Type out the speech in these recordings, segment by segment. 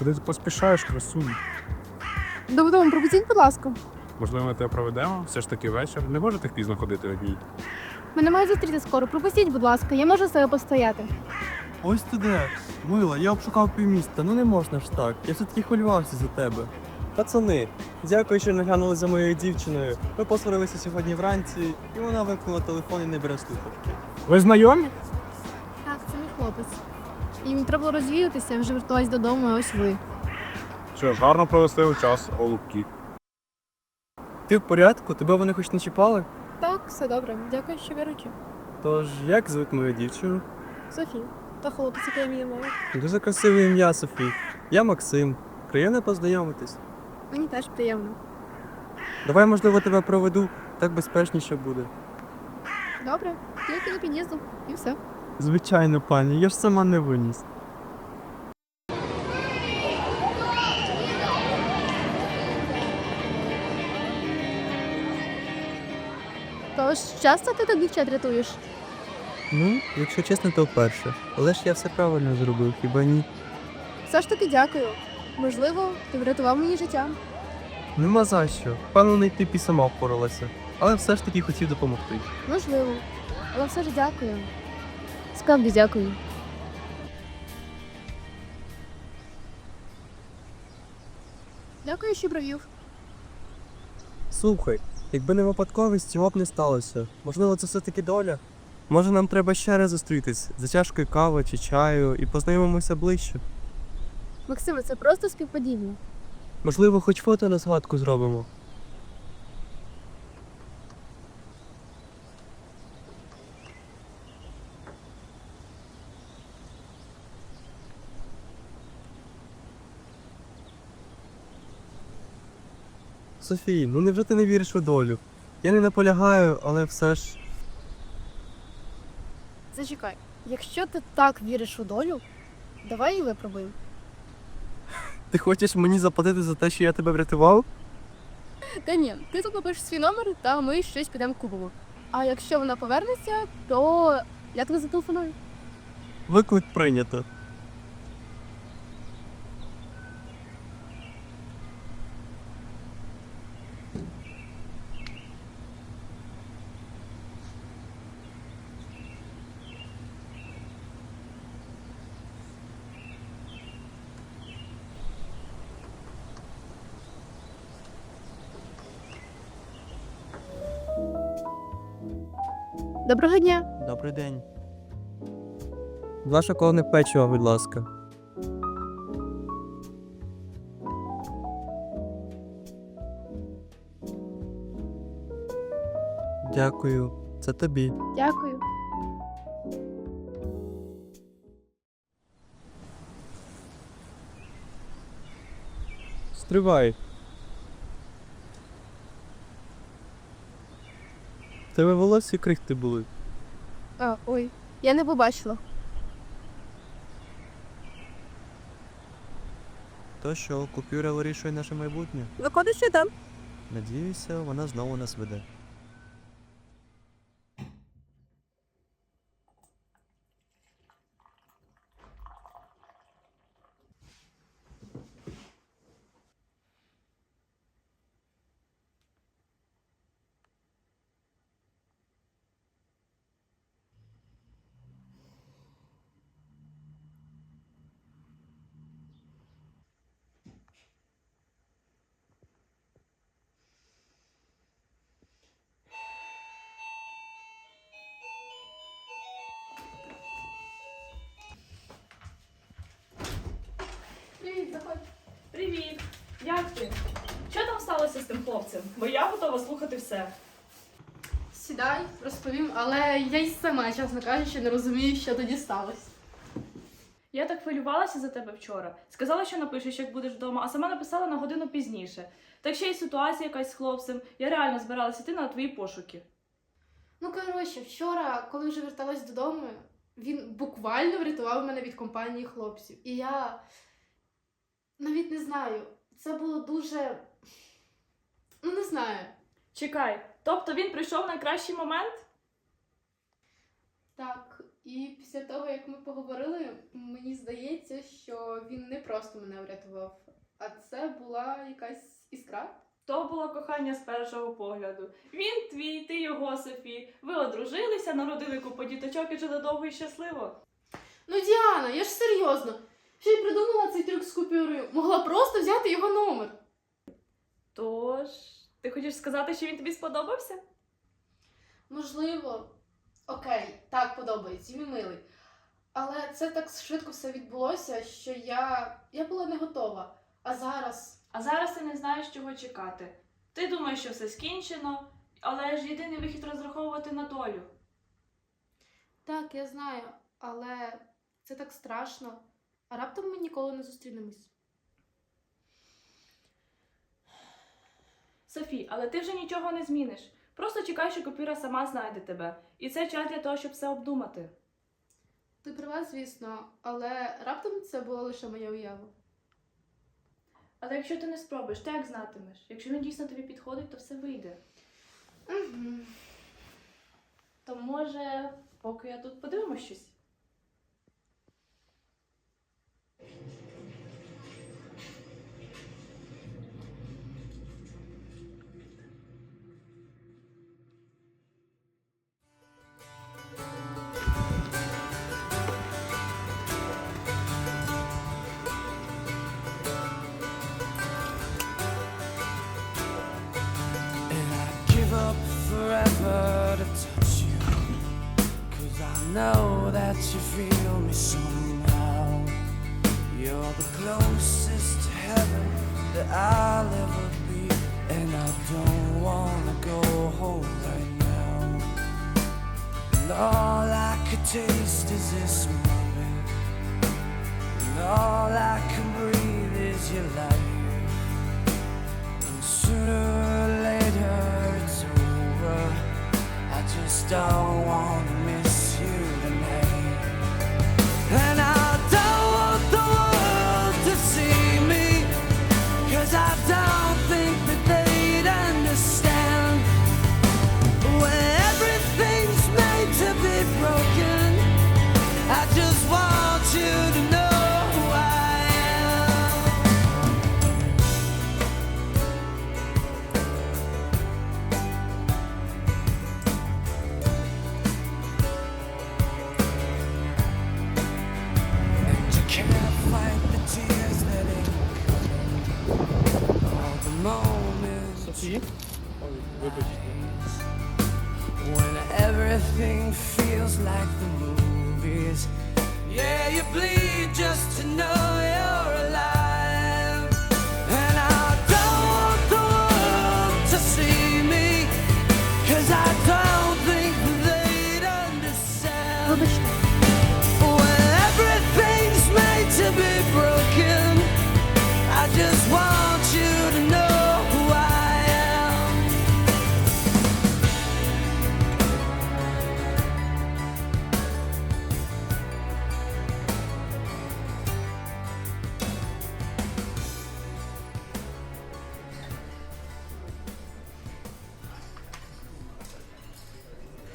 Куди ти поспішаєш, красунь? Додому пропустіть, будь ласка. Можливо, ми тебе проведемо? Все ж таки вечір. Не може так пізно ходити одній. Мене мають зустріти скоро. Пропустіть, будь ласка, я можу себе постояти. Ось ти де. Мила, я обшукав півміста, ну не можна ж так. Я все-таки хвилювався за тебе. Пацани, дякую, що не глянули за моєю дівчиною. Ми посварилися сьогодні вранці, і вона вимкнула телефон і не бере слухавки. Ви знайомі? Так, це мій хлопець. І мені треба було розвіятися, я вже верталась додому, а ось ви. Що ж, гарно провести час, голубки. Ти в порядку? Тебе вони хоч не чіпали? Так, все добре. Дякую, що виручив. Тож, як звуть мою дівчину? Софі, та хлопець, який я маю. Дуже красиве ім'я, Софій. Я Максим. Приємно познайомитись. Мені теж приємно. Давай, можливо, тебе проведу, так безпечніше буде. Добре, тільки до під'їзду, і все. Звичайно, пані, я ж сама не виніс. Тож, часто ти так дівчат рятуєш? Ну, якщо чесно, то вперше. Але ж я все правильно зробив, хіба ні? Все ж таки дякую. Можливо, ти врятував мені життя. Нема за що. Впевнений, ти б і сама впоралася. Але все ж таки хотів допомогти. Можливо. Але все ж дякую. Справді дякую. Дякую, що провів. Слухай, якби не випадковість, цього б не сталося. Можливо, це все-таки доля. Може, нам треба ще раз зустрітись за чашкою кави чи чаю і познайомимося ближче. Максиме, це просто співпадіння. Можливо, хоч фото на згадку зробимо. Софій, ну невже ти не віриш у долю? Я не наполягаю, але все ж. Зачекай, якщо ти так віриш у долю, давай її випробуємо. Ти хочеш мені заплатити за те, що я тебе врятував? Та ні, ти тут напишеш свій номер, та ми щось підемо купимо. А якщо вона повернеться, то я тобі зателефоную. Виклик прийнято. Доброго дня. Добрий день. Два шоколадне печиво, будь ласка. Дякую. Це тобі. Дякую. Стривай. В Тебе волосся крихти були. А, ой, я не побачила. То що, купюра вирішує наше майбутнє? Виходить, що там. Надіюся, вона знову нас веде. Заходь. Привіт. Як ти? Що там сталося з тим хлопцем? Бо я готова слухати все. Сідай, розповім, але я й сама, чесно кажучи, не розумію, що тоді сталося. Я так хвилювалася за тебе вчора. Сказала, що напишеш, як будеш вдома, а сама написала на годину пізніше. Так ще й ситуація якась з хлопцем. Я реально збиралася йти на твої пошуки. Ну, коротше, вчора, коли вже верталась додому, він буквально врятував мене від компанії хлопців. І я навіть не знаю, це було дуже. Ну, не знаю. Чекай, тобто він прийшов найкращий момент? Так, і після того, як ми поговорили, мені здається, що він не просто. просто мене врятував. А це була якась іскра. То було кохання з першого погляду. Він твій, ти його, Софі. Ви одружилися, народили купу діточок і жили довго і щасливо. Ну, Діана, я ж серйозно. Ще й придумала цей трюк з купюрою. Могла просто взяти його номер. Тож, ти хочеш сказати, що він тобі сподобався? Можливо, окей, так подобається, він милий. Але це так швидко все відбулося, що я, я була не готова. А зараз. А зараз ти не знаєш, чого чекати. Ти думаєш, що все скінчено, але ж єдиний вихід розраховувати на долю. Так, я знаю, але це так страшно. А раптом ми ніколи не зустрінемось. Софі, але ти вже нічого не зміниш. Просто чекай, що купюра сама знайде тебе. І це час для того, щоб все обдумати. Ти права, звісно, але раптом це була лише моя уява. Але якщо ти не спробуєш, ти як знатимеш? Якщо він дійсно тобі підходить, то все вийде. Угу. То може, поки я тут подивимось щось. Feel me somehow. You're the closest to heaven that I'll ever be. And I don't wanna go home right now. And all I could taste is this moment. And all I can breathe is your light. Sophie. When everything feels like the movies, yeah, you bleed just to know you're alive.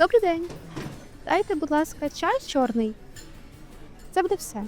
Добрий день. Дайте, будь ласка, чай чорний. Це буде все.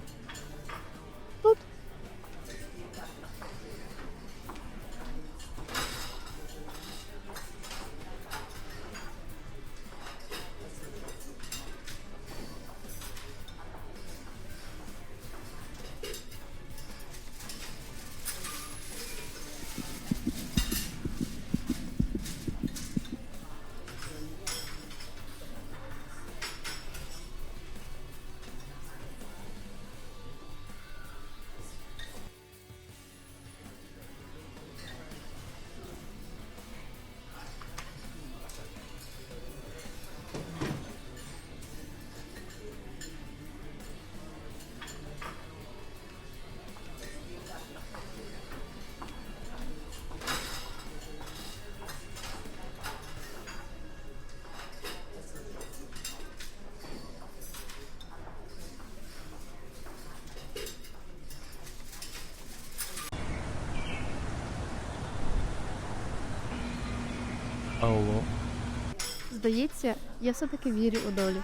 Здається, я все-таки вірю у долю.